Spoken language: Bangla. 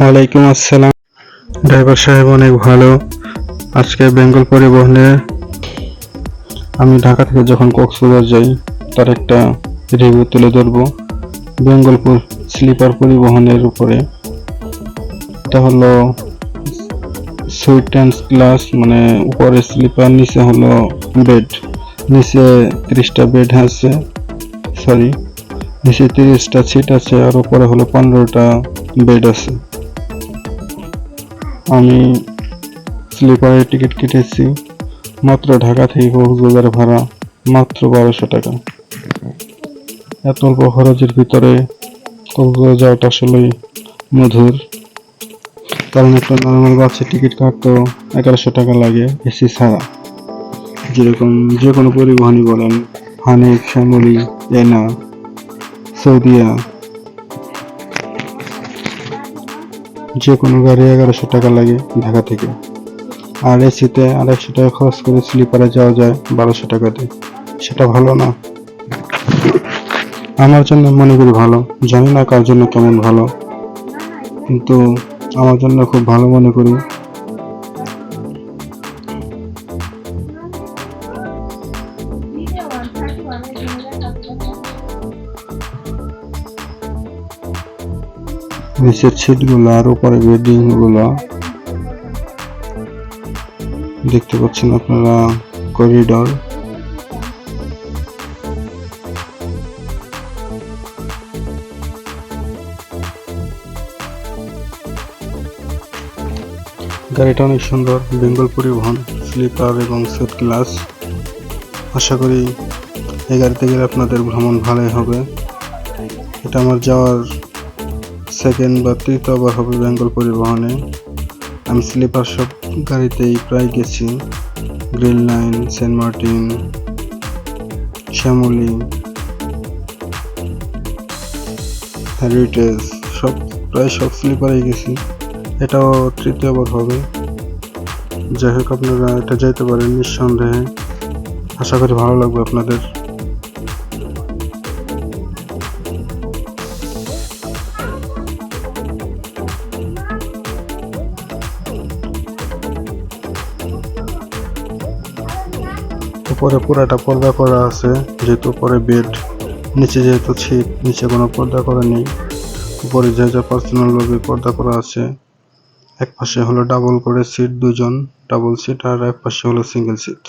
ওয়ালাইকুম আসসালাম। ড্রাইভার সাহেব অনেক ভালো। আজকে বেঙ্গল পরিবহনে আমি ঢাকা থেকে যখন কক্সবাজার যাই, তার একটা রিভিউ তুলে ধরবো। বেঙ্গল স্লিপার পরিবহনের উপরে। এটা হলো সুইট অ্যান্ড ক্লাস মানে উপরে স্লিপার, নিচে হলো বেড নিচে তিরিশটা বেড আছে সরি নিচে তিরিশটা সিট আছে, আর উপরে হলো পনেরোটা বেড আছে। আমি স্লিপারের টিকিট কেটেছি। মাত্র ঢাকা থেকে কক্সবাজার ভাড়া মাত্র বারোশো টাকা। এত অল্প খরচের ভিতরে কক্সবাজার যাওয়াটা আসলেই মধুর। কারণ একটা নর্মাল বাসের টিকিট কাটতেও এগারোশো টাকা লাগে এসি ছাড়া। যেরকম যে কোনো পরিবহনই বলেন, হানিফ, শ্যামলি এনা সৌদিয়া যে কোনো গাড়ি এগারোশো টাকা লাগে ঢাকা থেকে। আর এসিতে আড়াইশো টাকা খরচ করে স্লিপারে যাওয়া যায় বারোশো টাকাতে। সেটা ভালো না। আমার জন্য মনে করি ভালো। জানি না কার জন্য কেমন ভালো। কিন্তু আমার জন্য খুব ভালো মনে করি। নিচের সিটগুলো আর উপরে বেডিংগুলো দেখতে পাচ্ছেন আপনারা করিডর গাড়িটা অনেক সুন্দর, বেঙ্গল পরিবহন স্লিপার এবং সেট ক্লাস আশা করি এই গাড়িতে গেলে আপনাদের ভ্রমণ ভালোই হবে। এটা আমার যাওয়ার সেকেন্ড বা তৃতীয়বার হবে বেঙ্গল পরিবহনে। আমি স্লিপার সব গাড়িতেই প্রায় গেছি। Green Line Saint Martin Shyamoli Heritage সব প্রায় সব স্লিপারেই গেছি। এটাও তৃতীয়বার হবে। যাই হোক, আপনারা এটা যাইতে পারেন নিঃসন্দেহে। আশা করি ভালো লাগবে আপনাদের। উপরে পুরাটা পর্দা করা আছে, যেহেতু উপরে বেড নিচে যেহেতু ছিপ, নিচে কোনো পর্দা করা নেই। উপরে যা যা পার্সোনাল লবি পর্দা করা আছে, এক পাশে হলো ডাবল করে সিট দুজন ডাবল সিট আর এক পাশে হলো সিঙ্গেল সিট